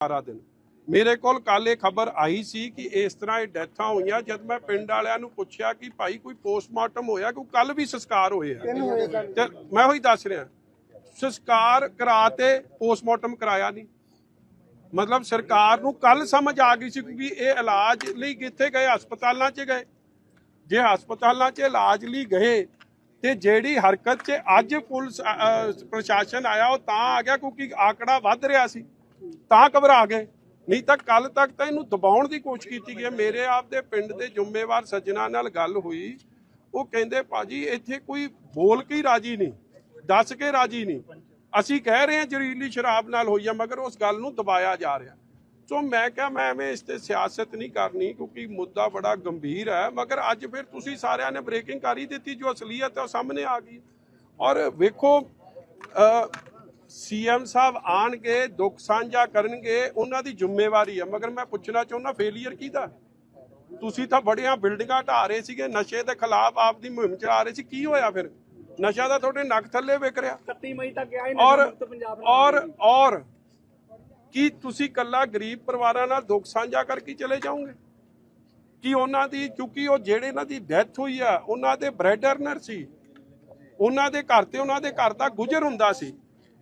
ਸਾਰਾ ਦਿਨ। ਮੇਰੇ ਕੋਲ ਕੱਲ ਇਹ ਖਬਰ ਆਈ ਸੀ ਕਿ ਇਸ ਤਰ੍ਹਾਂ ਇਹ ਡੈਥਾਂ ਹੋਈਆਂ ਜਦ ਮੈਂ ਪਿੰਡ ਵਾਲਿਆਂ ਨੂੰ ਪੁੱਛਿਆ ਕਿ ਭਾਈ ਕੋਈ ਪੋਸਟਮਾਰਟਮ ਹੋਇਆ ਕਿ ਕੱਲ ਵੀ ਸੰਸਕਾਰ ਹੋਏ ਆ। ਤੇ ਮੈਂ ਉਹੀ ਦੱਸ ਰਿਹਾ ਸੰਸਕਾਰ ਕਰਾ ਤੇ ਪੋਸਟਮਾਰਟਮ ਕਰਾਇਆ ਨਹੀਂ। ਮਤਲਬ ਸਰਕਾਰ ਨੂੰ ਕੱਲ ਸਮਝ ਆ ਗਈ ਸੀ ਕਿ ਇਹ ਇਲਾਜ ਲਈ ਕਿੱਥੇ ਗਏ ਹਸਪਤਾਲਾਂ 'ਚ ਗਏ। ਜੇ ਹਸਪਤਾਲਾਂ 'ਚ ਇਲਾਜ ਲਈ ਗਏ ਤੇ ਜਿਹੜੀ ਹਰਕਤ 'ਚ ਅੱਜ ਪੁਲਿਸ ਪ੍ਰਸ਼ਾਸਨ ਆਇਆ ਉਹ ਤਾਂ ਆ ਗਿਆ ਕਿਉਂਕਿ ਆંકੜਾ ਵੱਧ ਰਿਹਾ ਸੀ। ਤਾਂ ਘਬਰਾ ਗਏ। ਨਹੀਂ ਤਾਂ ਕੱਲ ਤੱਕ ਤਾਂ ਇਹਨੂੰ ਦਬਾਉਣ ਦੀ ਕੋਸ਼ਿਸ਼ ਕੀਤੀ ਗਈ। ਮੇਰੇ ਆਪ ਦੇ ਪਿੰਡ ਦੇ ਜ਼ਿੰਮੇਵਾਰ ਸੱਜਣਾ ਨਾਲ ਗੱਲ ਹੋਈ। ਉਹ ਕਹਿੰਦੇ, ਭਾਜੀ, ਇੱਥੇ ਕੋਈ ਬੋਲ ਕੇ ਰਾਜੀ ਨਹੀਂ, ਦੱਸ ਕੇ ਰਾਜੀ ਨਹੀਂ। ਅਸੀਂ ਕਹਿ ਰਹੇ ਹਾਂ ਜ਼ਹਿਰੀਲੀ ਸ਼ਰਾਬ ਨਾਲ ਹੋਈ ਆ, ਮਗਰ ਉਸ ਗੱਲ ਨੂੰ ਦਬਾਇਆ ਜਾ ਰਿਹਾ। ਸੋ ਮੈਂ ਕਿਹਾ, ਮੈਂ ਐਵੇਂ ਇਸ ਤੇ ਸਿਆਸਤ ਨਹੀਂ ਕਰਨੀ, ਕਿਉਂਕਿ ਮੁੱਦਾ ਬੜਾ ਗੰਭੀਰ ਹੈ। ਮਗਰ ਅੱਜ ਫਿਰ ਤੁਸੀਂ ਸਾਰਿਆਂ ਨੇ ਬ੍ਰੇਕਿੰਗ ਕਰ ਹੀ ਦਿੱਤੀ, ਜੋ ਅਸਲੀਅਤ ਹੈ ਉਹ ਸਾਹਮਣੇ ਆ ਗਈ। ਔਰ ਵੇਖੋ ਸੀਐਮ ਸਾਹਿਬ ਆਣਗੇ ਦੁੱਖ ਸਾਂਝਾ ਕਰਨਗੇ ਉਹਨਾਂ ਦੀ ਜ਼ਿੰਮੇਵਾਰੀ ਹੈ ਮਗਰ ਮੈਂ ਪੁੱਛਣਾ ਚਾਹੁੰਦਾ ਫੇਲਿਅਰ ਕਿਹਦਾ? ਤੁਸੀਂ ਤਾਂ ਬੜੀਆਂ ਬਿਲਡਿੰਗਾਂ ਢਾ ਰਹੇ ਸੀਗੇ ਨਸ਼ੇ ਦੇ ਖਿਲਾਫ ਆਪ ਦੀ ਮੁਹਿੰਮ ਚਲਾ ਰਹੇ ਸੀ। ਕੀ ਹੋਇਆ ਫਿਰ? ਨਸ਼ਾ ਤਾਂ ਤੁਹਾਡੇ ਨੱਕ ਥੱਲੇ ਵਿਕ ਰਿਹਾ। 31 ਮਈ ਤੱਕ ਆਏ ਔਰ ਔਰ ਔਰ ਕੀ ਤੁਸੀਂ ਕੱਲਾ ਗਰੀਬ ਪਰਿਵਾਰਾਂ ਨਾਲ ਦੁੱਖ ਸਾਂਝਾ ਕਰਕੇ ਚਲੇ ਜਾਓਗੇ? ਕੀ ਉਹਨਾਂ ਦੀ ਕਿਉਂਕਿ ਉਹ ਜਿਹੜੇ ਇਹਨਾਂ ਦੀ ਡੈਥ ਹੋਈ ਆ ਉਹਨਾਂ ਦੇ ਬ੍ਰੈਡ ਅਰਨਰ ਸੀ। ਉਹਨਾਂ ਦੇ ਘਰ ਤੇ ਉਹਨਾਂ ਦੇ ਘਰ ਦਾ ਗੁਜ਼ਰ ਹੁੰਦਾ ਸੀ।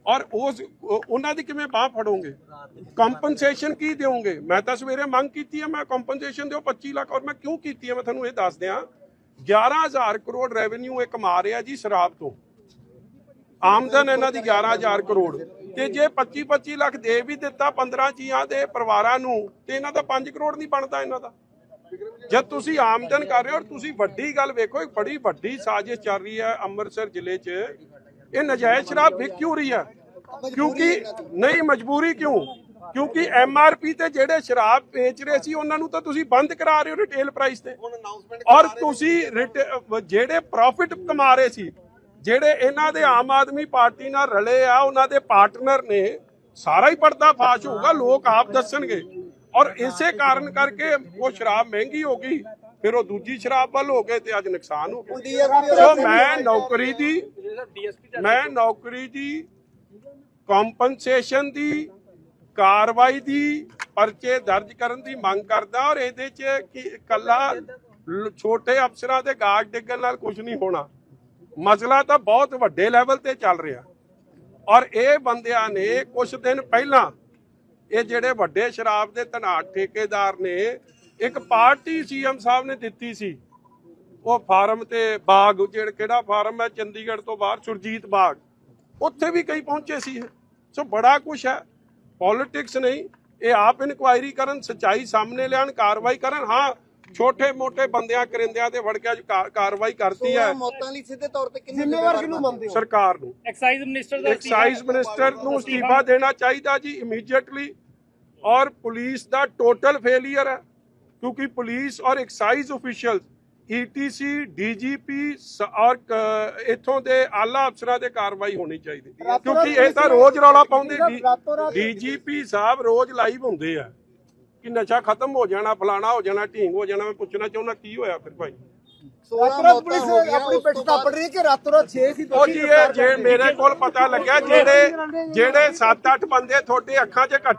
ਔਰ ਉਸ ਉਹਨਾਂ ਦੀ ਕਿਵੇਂ ਬਾਹ ਫੜੋਗੇ? ਕੰਪਨਸੇਸ਼ਨ ਕੀ ਦਿਓਗੇ? ਮੈਂ ਤਾਂ ਸਵੇਰੇ ਮੰਗ ਕੀਤੀ ਹੈ ਮੈਂ ਕੰਪਨਸੇਸ਼ਨ ਦਿਓ 25 ਲੱਖ, ਔਰ ਮੈਂ ਕਿਉਂ ਕੀਤੀ ਹੈ ਮੈਂ ਤੁਹਾਨੂੰ ਇਹ ਦੱਸ ਦਿਆਂ 11000 ਕਰੋੜ ਰੈਵਨਿਊ ਇਹ ਕਮਾ ਰਿਹਾ ਜੀ ਸ਼ਰਾਬ ਤੋਂ। ਆਮਦਨ ਇਹਨਾਂ ਦੀ 11000 ਕਰੋੜ। ਤੇ ਜੇ 25 25 ਲੱਖ ਦੇ ਵੀ ਦਿੱਤਾ 15 ਜੀਆਂ ਦੇ ਪਰਿਵਾਰਾਂ ਨੂੰ, ਤੇ ਇਹਨਾਂ ਦਾ 5 ਕਰੋੜ ਨਹੀਂ ਬਣਦਾ ਇਹਨਾਂ ਦਾ। ਜਦ ਤੁਸੀਂ ਆਮਦਨ ਕਰ ਰਹੇ ਹੋ, ਔਰ ਤੁਸੀਂ ਵੱਡੀ ਗੱਲ ਵੇਖੋ, ਇੱਕ ਬੜੀ ਵੱਡੀ ਸਾਜ਼ਿਸ਼ ਚੱਲ ਰਹੀ ਹੈ ਅੰਮ੍ਰਿਤਸਰ ਜ਼ਿਲ੍ਹੇ 'ਚ। ਇਹ ਨਜਾਇਜ਼ ਸ਼ਰਾਬ ਵਿਕ ਕਿਉਂ ਰਹੀ ਹੈ? ਕਿਉਂਕਿ ਨਹੀਂ ਮਜਬੂਰੀ ਕਿਉਂ? ਕਿਉਂਕਿ ਐਮਆਰਪੀ ਤੇ ਜਿਹੜੇ ਸ਼ਰਾਬ ਵੇਚ ਰਹੇ ਸੀ ਉਹਨਾਂ ਨੂੰ ਤਾਂ ਤੁਸੀਂ ਬੰਦ ਕਰਾ ਰਹੇ ਹੋ ਰਿਟੇਲ ਪ੍ਰਾਈਸ ਤੇ। ਔਰ ਤੁਸੀਂ ਜਿਹੜੇ ਪ੍ਰੋਫਿਟ ਕਮਾ ਰਹੇ ਸੀ ਜਿਹੜੇ ਇਹਨਾਂ ਦੇ ਆਮ ਆਦਮੀ ਪਾਰਟੀ ਨਾਲ ਰਲੇ ਆ ਉਹਨਾਂ ਦੇ ਪਾਰਟਨਰ ਨੇ ਸਾਰਾ ਹੀ ਪਰਦਾ ਫਾਸ਼ ਹੋਊਗਾ ਲੋਕ ਆਪ ਦੱਸਣਗੇ। ਔਰ ਇਸੇ ਕਾਰਨ ਕਰਕੇ ਉਹ ਸ਼ਰਾਬ ਮਹਿੰਗੀ ਹੋ ਗਈ ਫਿਰ ਉਹ ਦੂਜੀ ਸ਼ਰਾਬ ਵੱਲ ਹੋ ਗਏ ਤੇ ਅੱਜ ਨੁਕਸਾਨ ਹੋ ਗਿਆ। ਮੈਂ ਨੌਕਰੀ ਦੀ ਮੈਂ ਨੌਕਰੀ ਦੀ ਕੰਪਨਸੇਸ਼ਨ ਦੀ ਕਾਰਵਾਈ ਦੀ ਪਰਚੇ ਦਰਜ ਕਰਨ ਦੀ ਮੰਗ ਕਰਦਾ ਔਰ ਇਹਦੇ ਚ ਕਿ ਕੱਲਾ ਛੋਟੇ ਅਫਸਰਾਂ ਦੇ ਗਾਜ ਡਿੱਗਣ ਨਾਲ ਕੁਝ ਨਹੀਂ ਹੋਣਾ। ਮਸਲਾ ਤਾਂ ਬਹੁਤ ਵੱਡੇ ਲੈਵਲ ਤੇ ਚੱਲ ਰਿਹਾ। ਔਰ ਇਹ ਬੰਦਿਆਂ ਨੇ ਕੁਝ ਦਿਨ ਪਹਿਲਾਂ ਇਹ ਜਿਹੜੇ ਵੱਡੇ ਸ਼ਰਾਬ ਦੇ ਧਨਾਟ ਠੇਕੇਦਾਰ ਨੇ, ਇੱਕ ਪਾਰਟੀ ਸੀਐਮ ਸਾਹਿਬ ਨੇ ਦਿੱਤੀ ਸੀ। ਉਹ ਫਾਰਮ ਤੇ ਬਾਗ, ਜਿਹੜਾ ਕਿਹੜਾ ਫਾਰਮ ਹੈ, ਚੰਡੀਗੜ੍ਹ ਤੋਂ ਬਾਹਰ, ਸੁਰਜੀਤ ਬਾਗ, ਉੱਥੇ ਵੀ ਕਈ ਪਹੁੰਚੇ ਸੀ। ਸੋ ਬੜਾ ਕੁਝ ਹੈ। ਪੋਲਿਟਿਕਸ ਨਹੀਂ ਇਹ ਆਪ ਇਨਕੁਆਇਰੀ ਕਰਨ ਸਚਾਈ ਸਾਹਮਣੇ ਲਿਆਣ ਕਾਰਵਾਈ ਕਰਨ। ਹਾਂ ਛੋਟੇ ਮੋਟੇ ਬੰਦਿਆਂ ਕਰਿੰਦਿਆਂ ਤੇ ਕਾ- ਕਾਰਵਾਈ ਕਰਤੀ ਹੈ। ਮੌਤਾਂ ਲਈ ਸਿੱਧੇ ਤੌਰ ਤੇ ਕਿੰਨੇ ਜ਼ਿੰਮੇਵਾਰ ਕਿਹਨੂੰ ਮੰਨਦੇ ਹੋ? ਸਰਕਾਰ ਨੂੰ। ਐਕਸਾਈਜ਼ ਮਿਨਿਸਟਰ ਦਾ ਐਕਸਾਈਜ਼ ਮਿਨਿਸਟਰ ਨੂੰ ਅਸਤੀਫਾ ਦੇਣਾ ਚਾਹੀਦਾ ਜੀ ਇਮੀਡੀਏਟਲੀ ਔਰ ਪੁਲਿਸ ਦਾ ਟੋਟਲ ਫੇਲਿਅਰ ਹੈ। ਕਿਉਂਕਿ ਪੁਲਿਸ ਔਰ ਐਕਸਾਈਜ਼ ਅਫੀਸ਼ੀਅਲ ਈਟੀਸੀ ਡੀਜੀਪੀ ਔਰ ਇੱਥੋਂ ਦੇ ਆਲਾ ਅਫਸਰਾਂ ਤੇ ਕਾਰਵਾਈ ਹੋਣੀ ਚਾਹੀਦੀ ਕਿਉਂਕਿ ਇਹ ਤਾਂ ਰੋਜ਼ ਰੌਲਾ ਪਾਉਂਦੇ ਡੀਜੀਪੀ ਸਾਹਿਬ ਰੋਜ਼ ਲਾਈਵ ਹੁੰਦੇ ਆ। ਕਿ ਨਸ਼ਾ ਖਤਮ ਹੋ ਜਾਣਾ ਫਲਾਣਾ ਹੋ ਜਾਣਾ ਢੀਂਗ ਹੋ ਜਾਣਾ ਮੈਂ ਪੁੱਛਣਾ ਚਾਹੁੰਦਾ ਕੀ ਹੋਇਆ ਫਿਰ ਭਾਈ? 16 ਰਾਤੋਂ ਪੁਲਿਸ ਆਪਣੀ ਪਿੱਠ ਬਾਅਦ ਰਹੀ ਕਿ ਰਾਤੋਂ ਰਾਤ 6 ਸੀ ਉਹ ਜੀ ਇਹ ਜੇ ਮੇਰੇ ਕੋਲ ਪਤਾ ਲੱਗਿਆ ਜਿਹੜੇ ਜਿਹੜੇ 7-8 ਬੰਦੇ ਤੁਹਾਡੇ ਅੱਖਾਂ 'ਚ ਘੱਟ